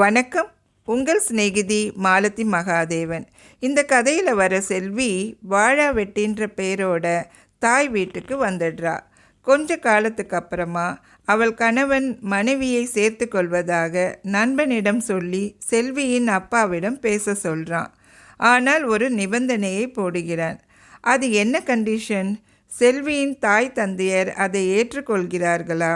வணக்கம். உங்கள் சிநேகிதி மாலதி மகாதேவன். இந்த கதையில் வர செல்வி வாழா வெட்டின்ற பேரோட தாய் வீட்டுக்கு வந்துடுறா. கொஞ்ச காலத்துக்கு அப்புறமா அவள் கணவன் மனைவியை சேர்த்து கொள்வதாக நண்பனிடம் சொல்லி செல்வியின் அப்பாவிடம் பேச சொல்கிறான் ஆனால் ஒரு நிபந்தனையை போடுகிறான். அது என்ன கண்டிஷன் செல்வியின் தாய் தந்தையர் அதை ஏற்றுக்கொள்கிறார்களா?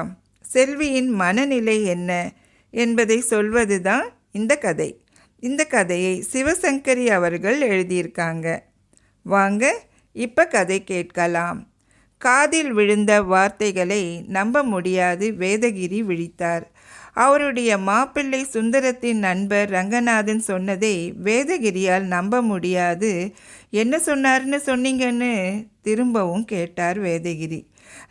செல்வியின் மனநிலை என்ன? என்பதை சொல்வது தான் இந்த கதை. இந்த கதையை சிவசங்கரி அவர்கள் எழுதியிருக்காங்க. வாங்க இப்போ கதை கேட்கலாம். காதில் விழுந்த வார்த்தைகளை நம்ப முடியாது வேதகிரி விழித்தார். அவருடைய மாப்பிள்ளை சுந்தரத்தின் நண்பர் ரங்கநாதன் சொன்னதை வேதகிரியால் நம்ப முடியாது. என்ன சொன்னார்னு சொன்னீங்கன்னு திரும்பவும் கேட்டார் வேதகிரி.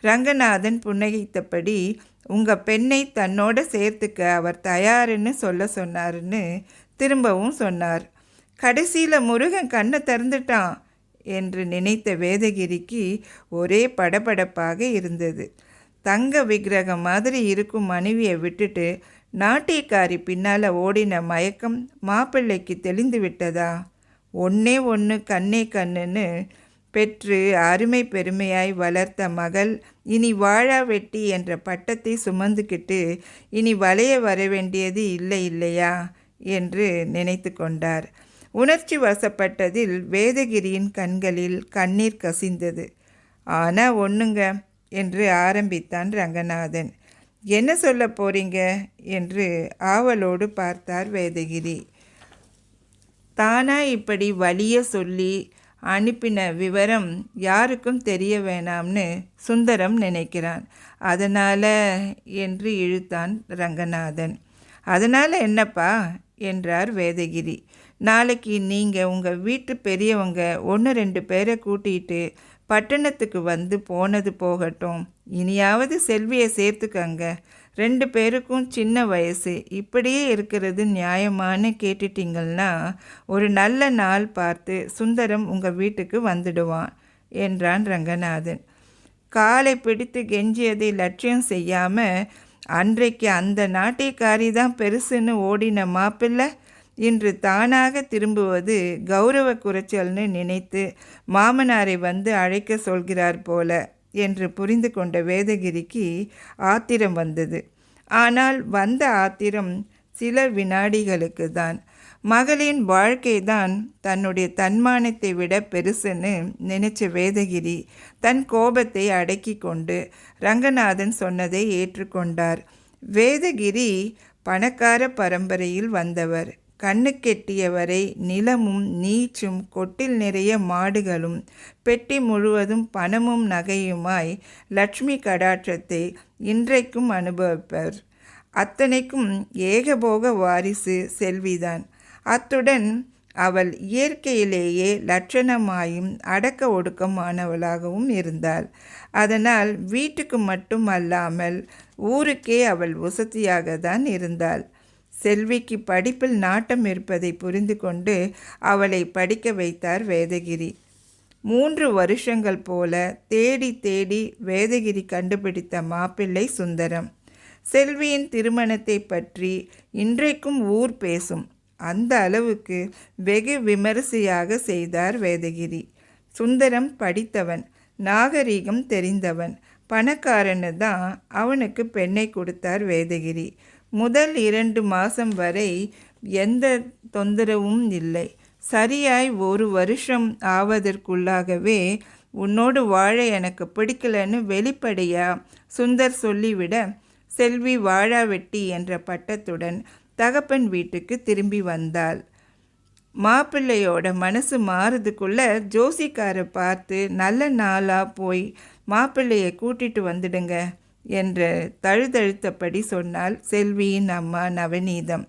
ரங்கநாதன் புன்னகைத்தபடி உங்கள் பெண்ணை தன்னோட சேர்த்துக்க அவர் தயாருன்னு சொல்ல சொன்னாருன்னு திரும்பவும் சொன்னார். கடைசியில் முருகன் கண்ணை திறந்துட்டான் என்று நினைத்த வேதகிரிக்கு ஒரே படபடப்பாக இருந்தது. தங்க விக்கிரகம் மாதிரி இருக்கும் மனைவியை விட்டுட்டு நாட்டியக்காரி பின்னால் ஓடின மயக்கம் மாப்பிள்ளைக்கு தெளிந்து விட்டதா? ஒன்னே ஒன்று கண்ணே கண்ணுன்னு பெற்று அருமை பெருமையாய் வளர்த்த மகள் இனி வாழா வெட்டி என்ற பட்டத்தை சுமந்துக்கிட்டு இனி வளைய வர வேண்டியது இல்லை இல்லையா என்று நினைத்து கொண்டார். உணர்ச்சி வசப்பட்டதில் வேதகிரியின் கண்களில் கண்ணீர் கசிந்தது. ஆனால் ஒன்றுங்க என்று ஆரம்பித்தான் ரங்கநாதன். என்ன சொல்ல போறீங்க? என்று ஆவலோடு பார்த்தார் வேதகிரி. தானா இப்படி வலிய சொல்லி அனுப்பின விவரம் யாருக்கும் தெரிய வேணாம்னு சுந்தரம் நினைக்கிறான். அதனால் என்று இழுத்தான் ரங்கநாதன். அதனால் என்னப்பா? என்றார் வேதகிரி. நாளைக்கு நீங்கள் உங்கள் வீட்டு பெரியவங்க ஒன்று ரெண்டு பேரை கூட்டிகிட்டு பட்டணத்துக்கு வந்து போனது போகட்டும். இனியாவது செல்வியை சேர்த்துக்கங்க. ரெண்டு பேருக்கும் சின்ன வயசு. இப்படியே இருக்கிறது நியாயமானு கேட்டுட்டீங்கன்னா ஒரு நல்ல நாள் பார்த்து சுந்தரம் உங்கள் வீட்டுக்கு வந்துடுவான் என்றான் ரங்கநாதன். காலை பிடித்து கெஞ்சியதை லட்சியம் செய்யாமல் அன்றைக்கு அந்த நாட்டியக்காரி தான் பெருசுன்னு ஓடின மாப்பிள்ளை இன்று தானாக திரும்புவது கௌரவ குறைச்சல்னு நினைத்து மாமனாரை வந்து அழைக்க சொல்கிறார் போல. என்று புரிந்து கொண்ட வேதகிரிக்கு ஆத்திரம் வந்தது. ஆனால் வந்த ஆத்திரம் சில வினாடிகளுக்கு தான் மகளின் வாழ்க்கை தான் தன்னுடைய தன்மானத்தை விட பெருசுன்னு நினைச்ச வேதகிரி தன் கோபத்தை அடக்கி கொண்டு ரங்கநாதன் சொன்னதை ஏற்றுக்கொண்டார். வேதகிரி பணக்கார பரம்பரையில் வந்தவர். கண்ணுக்கெட்டியவரை நிலமும் நீச்சும் கொட்டில் நிறைய மாடுகளும் பெட்டி முழுவதும் பணமும் நகையுமாய் லட்சுமி கடாட்சத்தை இன்றைக்கும் அனுபவிப்பர். அத்தனைக்கும் ஏகபோக வாரிசு செல்விதான். அத்துடன் அவள் இயற்கையிலேயே லட்சணமாயும் அடக்க ஒடுக்கமானவளாகவும் இருந்தாள். அதனால் வீட்டுக்கு மட்டும் அல்லாமல் ஊருக்கே அவள் வசதியாக தான் இருந்தாள். செல்விக்கு படிப்பில் நாட்டம் இருப்பதை புரிந்து கொண்டு அவளை படிக்க வைத்தார் வேதகிரி. மூன்று வருஷங்கள் போல தேடி தேடி வேதகிரி கண்டுபிடித்த மாப்பிள்ளை சுந்தரம். செல்வியின் திருமணத்தை பற்றி இன்றைக்கும் ஊர் பேசும். அந்த அளவுக்கு வெகு விமரிசையாக செய்தார் வேதகிரி. சுந்தரம் படித்தவன் நாகரீகம் தெரிந்தவன். பணக்காரனு தான் அவனுக்கு பெண்ணை கொடுத்தார் வேதகிரி. முதல் இரண்டு மாதம் வரை எந்த தொந்தரவும் இல்லை. சரியாய் ஒரு வருஷம் ஆவதற்குள்ளாகவே உன்னோடு வாழ எனக்கு பிடிக்கலன்னு வெளிப்படையாக சுந்தர் சொல்லிவிட செல்வி வாழா வெட்டி என்ற பட்டத்துடன் தகப்பன் வீட்டுக்கு திரும்பி வந்தாள். மாப்பிள்ளையோட மனசு மாறுறதுக்குள்ள ஜோசிக்காரை பார்த்து நல்ல நாளாக போய் மாப்பிள்ளையை கூட்டிட்டு வந்துடுங்க. என்று தழுதழுத்தபடி சொன்னாள் செல்வியின் அம்மா நவநீதம்.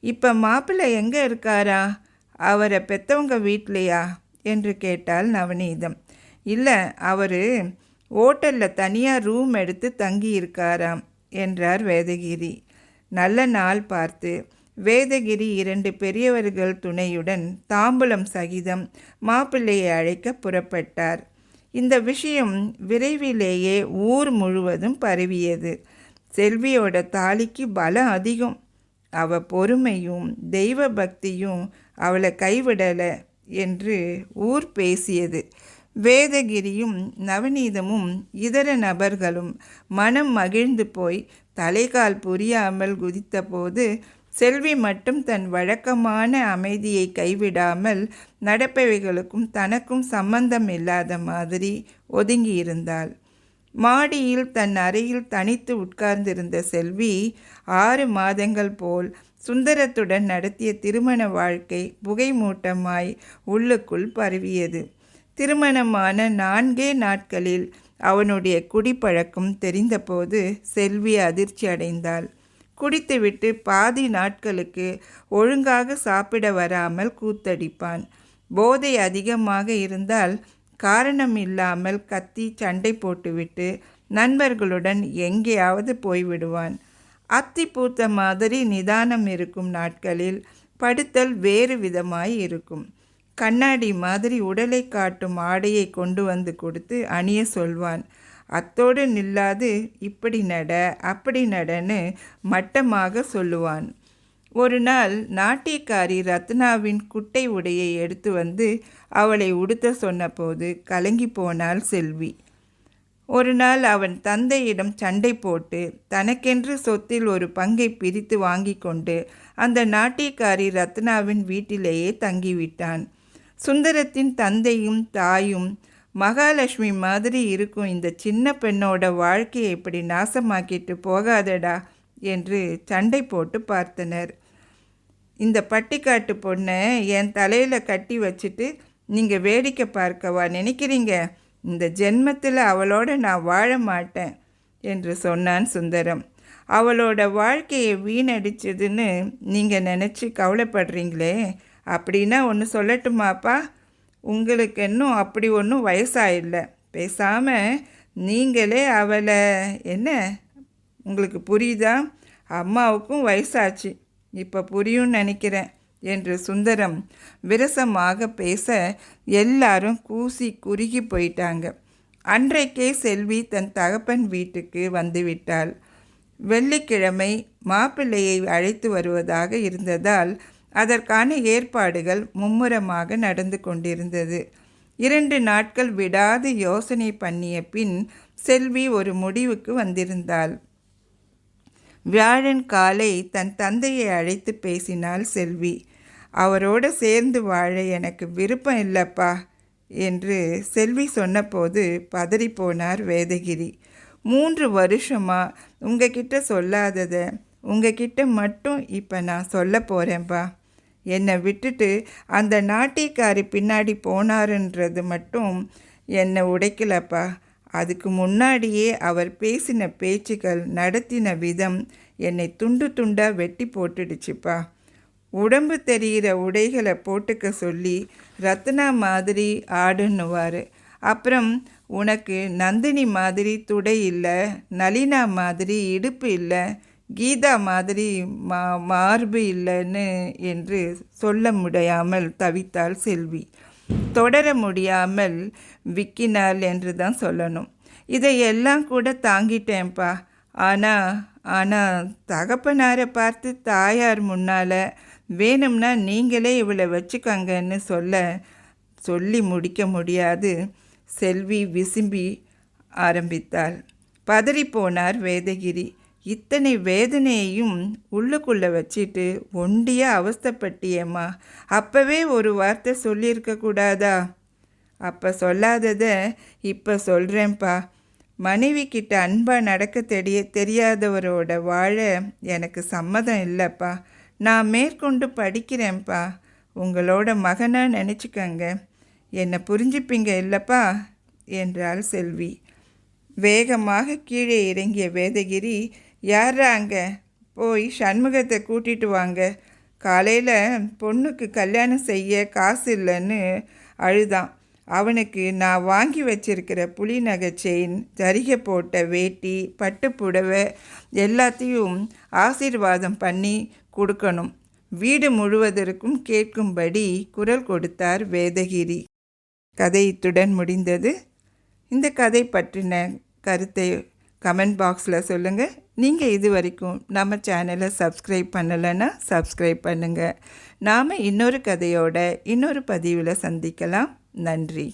இப்போ மாப்பிள்ளை எங்கே இருக்காரா? அவரை பெற்றவங்க வீட்லையா? என்று கேட்டாள் நவநீதம். இல்லை அவர் ஓட்டலில் தனியாக ரூம் எடுத்து தங்கி இருக்காராம் என்றார் வேதகிரி. நல்ல நாள் பார்த்து. வேதகிரி இரண்டு பெரியவர்கள் துணையுடன் தாம்பூலம் சகிதம் மாப்பிள்ளையை அழைக்க புறப்பட்டார். இந்த விஷயம் விரைவிலேயே ஊர் முழுவதும் பரவியது. செல்வியோட தாலிக்கு பலம் அதிகம். அவ பொறுமையும் தெய்வ பக்தியும் அவளை கைவிடலை என்று ஊர் பேசியது. வேதகிரியும் நவநீதமும் இதர நபர்களும் மனம் மகிழ்ந்து போய் தலைகால் புரியாமல் குதித்தபோது செல்வி மட்டும் தன் வழக்கமான அமைதியை கைவிடாமல் நடப்பவைகளுக்கும் தனக்கும் சம்பந்தம் இல்லாத மாதிரி ஒதுங்கியிருந்தாள். மாடியில் தன் அறையில் தனித்து உட்கார்ந்திருந்த செல்வி ஆறு மாதங்கள் போல் சுந்தரத்துடன் நடத்திய திருமண வாழ்க்கை புகைமூட்டமாய் உள்ளுக்குள் பரவியது. திருமணமான நான்கே நாட்களில் அவனுடைய குடிப்பழக்கம் தெரிந்தபோது செல்வி அதிர்ச்சி அடைந்தாள் குடித்துவிட்டு பாதி நாட்களுக்கு ஒழுங்காக சாப்பிட வராமல் கூத்தடிப்பான். போதை அதிகமாக இருந்தால் காரணம் இல்லாமல் கத்தி சண்டை போட்டுவிட்டு நண்பர்களுடன் எங்கேயாவது போய்விடுவான். அத்தி பூத்த மாதிரி நிதானம் இருக்கும் நாட்களில் படுத்தல் வேறு விதமாய் இருக்கும். கண்ணாடி மாதிரி உடலை காட்டும் ஆடையை கொண்டு வந்து கொடுத்து அணிய சொல்வான். அத்தோடு நில்லாது இப்படி நட அப்படி நடன்னு மட்டமாக சொல்லுவான். ஒரு நாள் நாட்டியக்காரி ரத்னாவின் குட்டை உடையை எடுத்து வந்து அவளை உடுத்த சொன்னபோது கலங்கி போனாள் செல்வி. ஒரு நாள் அவன் தந்தையிடம் சண்டை போட்டு தனக்கென்று சொத்தில் ஒரு பங்கை பிரித்து வாங்கி கொண்டு அந்த நாட்டியக்காரி ரத்னாவின் வீட்டிலேயே தங்கிவிட்டான். சுந்தரத்தின் தந்தையும் தாயும் மகாலட்சுமி மாதிரி இருக்கும் இந்த சின்ன பெண்ணோட வாழ்க்கையை இப்படி நாசமாக்கிட்டு போகாதடா என்று சண்டை போட்டு பார்த்தனர். இந்த பட்டிக்காட்டு பொண்ணை என் தலையில் கட்டி வச்சுட்டு நீங்கள் வேடிக்கை பார்க்கவா நினைக்கிறீங்க? இந்த ஜென்மத்தில் அவளோட நான் வாழ மாட்டேன் என்று சொன்னான் சுந்தரம். அவளோட வாழ்க்கையை வீணடிச்சதுன்னு நீங்கள் நினச்சி கவலைப்படுறீங்களே? அப்படின்னா ஒன்று சொல்லட்டுமாப்பா? உங்களுக்கு இன்னும் அப்படி ஒன்றும் வயசாயில்லை. பேசாமல் நீங்களே அவளை என்ன? உங்களுக்கு புரியுதா? அம்மாவுக்கும் வயசாச்சு. இப்போ புரியும்னு நினைக்கிறேன் என்று சுந்தரம் விரசமாக பேச எல்லாரும் கூசி குறுகி போயிட்டாங்க. அன்றைக்கே செல்வி தன் தகப்பன் வீட்டுக்கு வந்துவிட்டாள். வெள்ளிக்கிழமை மாப்பிள்ளையை அழைத்து வருவதாக இருந்ததால் அதற்கான ஏற்பாடுகள் மும்முரமாக நடந்து கொண்டிருந்தது. இரண்டு நாட்கள் விடாது யோசனை பண்ணிய பின் செல்வி ஒரு முடிவுக்கு வந்திருந்தாள். வியாழன் காலை தன் தந்தையை அழைத்து பேசினாள் செல்வி. அவரோடு சேர்ந்து வாழ எனக்கு விருப்பம் இல்லைப்பா என்று செல்வி சொன்னபோது பதறிப்போனார் வேதகிரி. மூன்று வருஷமாக உங்ககிட்ட சொல்லாததை உங்ககிட்ட மட்டும் இப்போ நான் சொல்ல போகிறேன்ப்பா என்னை விட்டுட்டு அந்த நாட்டியக்காரி பின்னாடி போனாருன்றது மட்டும் என்னை உடைக்கலப்பா. அதுக்கு முன்னாடியே அவர் பேசின பேச்சுக்கள் நடத்தின விதம் என்னை துண்டு துண்டாக வெட்டி போட்டுடுச்சுப்பா. உடம்பு தெரிகிற உடைகளை போட்டுக்க சொல்லி ரத்னா மாதிரி ஆடுன்னுவார். அப்புறம் உனக்கு நந்தினி மாதிரி துடை இல்லை நளினா மாதிரி இடுப்பு இல்லை கீதா மாதிரி மா மார்பு இல்லைன்னு என்று சொல்ல முடியாமல் தவித்தாள் செல்வி. தொடர முடியாமல் விக்கினாள் என்று தான் சொல்லணும். இதையெல்லாம் கூட தாங்கிட்டேன்ப்பா. ஆனால் ஆனால் தகப்பனாரை பார்த்து தாயார் முன்னால் வேணும்னா நீங்களே இவளை வச்சுக்கங்கன்னு சொல்ல சொல்லி முடிக்க முடியாது செல்வி விசும்பி ஆரம்பித்தாள். பதறிப்போனார் வேதகிரி. இத்தனை வேதனையையும் உள்ளுக்குள்ளே வச்சுட்டு ஒண்டியாக அவஸ்தப்பட்டியம்மா. அப்போவே ஒரு வார்த்தை சொல்லியிருக்கக்கூடாதா அப்போ சொல்லாததை இப்போ சொல்கிறேன்ப்பா மனைவி கிட்ட அன்பாக நடக்க தெரிய தெரியாதவரோட வாழ எனக்கு சம்மதம் இல்லைப்பா. நான் மேற்கொண்டு படிக்கிறேன்ப்பா. உங்களோட மகனாக நினச்சிக்கங்க. என்னை புரிஞ்சுப்பீங்க இல்லைப்பா? என்றாள் செல்வி. வேகமாக கீழே இறங்கிய வேதகிரி யாரா அங்கே? போய் சண்முகத்தை கூட்டிட்டு வாங்க. காலையில் பொண்ணுக்கு கல்யாணம் செய்ய காசு இல்லைன்னு அழுதான். அவனுக்கு நான் வாங்கி வச்சிருக்கிற புலி நகை செயின் ஜரிகை போட்ட வேட்டி பட்டு புடவை எல்லாத்தையும் ஆசீர்வாதம் பண்ணி கொடுக்கணும். வீடு முழுவதற்கும் கேட்கும்படி குரல் கொடுத்தார் வேதகிரி. கதை இத்துடன் முடிந்தது. இந்த கதை பற்றின கருத்தை கமெண்ட் பாக்ஸில் சொல்லுங்கள் நீங்கள் இது வரைக்கும் நம்ம சேனலை சப்ஸ்கிரைப் பண்ணலைன்னா சப்ஸ்கிரைப் பண்ணுங்கள் நாம் இன்னொரு கதையோட இன்னொரு பதிவில் சந்திக்கலாம். நன்றி.